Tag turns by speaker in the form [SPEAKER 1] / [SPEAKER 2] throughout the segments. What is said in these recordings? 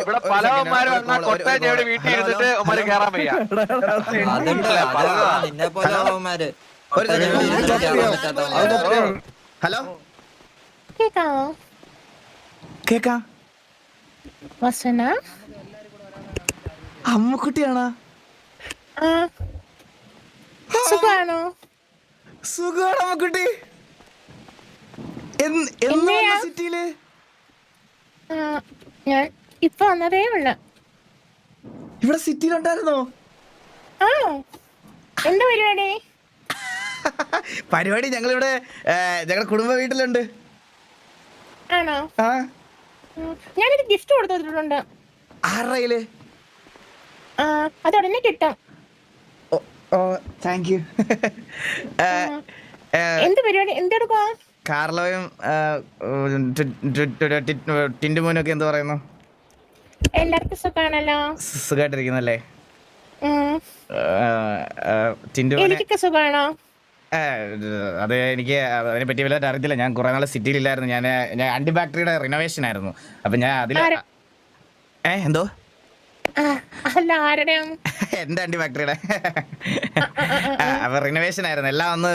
[SPEAKER 1] ഇവിടെ പലവന്മാരും അങ്ങ് കൊട്ടേജയുടെ വീട്ടിൽ ഇരുന്നിട്ട് ഉമ്മാര് കേറാൻ വയ്യ.
[SPEAKER 2] നിന്നെ പോലെ.
[SPEAKER 3] ഹലോ.
[SPEAKER 4] കേക്കാവോ?
[SPEAKER 3] കേക്കാം.
[SPEAKER 4] വസന?
[SPEAKER 3] അമ്മക്കുട്ടിയാണോ?
[SPEAKER 4] സുഖാണോ?
[SPEAKER 3] അമ്മക്കുട്ടി.
[SPEAKER 4] സിറ്റിയിൽ? ഞാൻ ഇപ്പൊ വന്നതേ ഉള്ളു.
[SPEAKER 3] ഇവിടെ സിറ്റിയിലുണ്ടായിരുന്നോ?
[SPEAKER 4] ആ എന്താ പരിപാടി?
[SPEAKER 3] പരിപാടി ഞങ്ങളിവിടെ ഇവിടെ ഞങ്ങളുടെ കുടുംബ വീട്ടിലുണ്ട്.
[SPEAKER 4] ആണോ?
[SPEAKER 3] ആ.
[SPEAKER 4] ഞാനൊരു ഗിഫ്റ്റ് കൊടുത്തിട്ടുണ്ട്
[SPEAKER 3] ആരുടെ കയ്യിൽ
[SPEAKER 4] ആ അത് ഉടനെ കിട്ടാം.
[SPEAKER 3] ഓ താങ്ക് യു
[SPEAKER 4] എന്ത് പരിപാടി? എന്തെടുക്കുവാ
[SPEAKER 3] കാർലോയും ആ, ഉം, ടി- ടി- ടി- ടി- ടിന്റുമോനും ഒക്കെ എന്ത് പറയുന്നു?
[SPEAKER 4] എല്ലാവർക്കും സുഖാണല്ലോ? എനിക്കൊക്കെ സുഖാണോ?
[SPEAKER 3] അത് എനിക്ക് അതിനെ പറ്റി വലുതായിട്ട് അറിയത്തില്ല. ഞാൻ കുറെ നാളെ സിറ്റിയിലില്ലായിരുന്നു. ഞാൻ ഞാൻ അണ്ടി ഫാക്ടറിയുടെ റിനോവേഷൻ ആയിരുന്നു. അപ്പൊ ഞാൻ അതിൽ? ഏ എന്തോ? എന്റെ അണ്ടി ഫാക്ടറിയുടെ ആ, അപ്പൊ റിനോവേഷൻ ആയിരുന്നു. എല്ലാം ഒന്ന്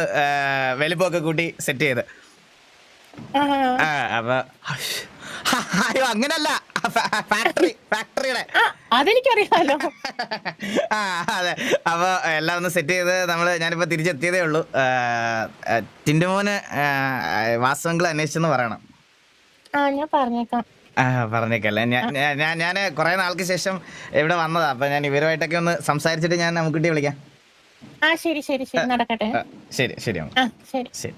[SPEAKER 3] വലിപ്പൊക്കെ വലിപ്പമൊക്കെ കൂട്ടി സെറ്റ് ചെയ്ത്.
[SPEAKER 4] ആ,
[SPEAKER 3] അപ്പൊ അയ്യോ അങ്ങനല്ല. ഫാക്ടറി ഫാക്ടറിയുടെ
[SPEAKER 4] അതെനിക്കറിയാലോ.
[SPEAKER 3] ആ അതെ. അപ്പൊ എല്ലാം ഒന്ന് സെറ്റ് ചെയ്ത് നമ്മൾ ഞാനിപ്പോ തിരിച്ചെത്തിയതേ ഉള്ളൂ. ടിൻഡുമോന് വാസ്തവങ്ങൾ അന്വേഷിച്ചെന്ന് പറയണം.
[SPEAKER 4] ആ ഞാൻ പറഞ്ഞേക്കാം.
[SPEAKER 3] പറഞ്ഞേക്കല്ലേ. ഞാൻ ഞാൻ കുറെ നാൾക്ക് ശേഷം ഇവിടെ വന്നതാ. അപ്പൊ ഞാൻ ഇവരുമായിട്ടൊക്കെ ഒന്ന് സംസാരിച്ചിട്ട് ഞാൻ നമുക്കിട്ടി വിളിക്കാം.
[SPEAKER 4] ആ ശരി ശരി ശരി. നടക്കട്ടെ.
[SPEAKER 3] ശരി ശരി
[SPEAKER 4] ശരി.
[SPEAKER 3] ശരി.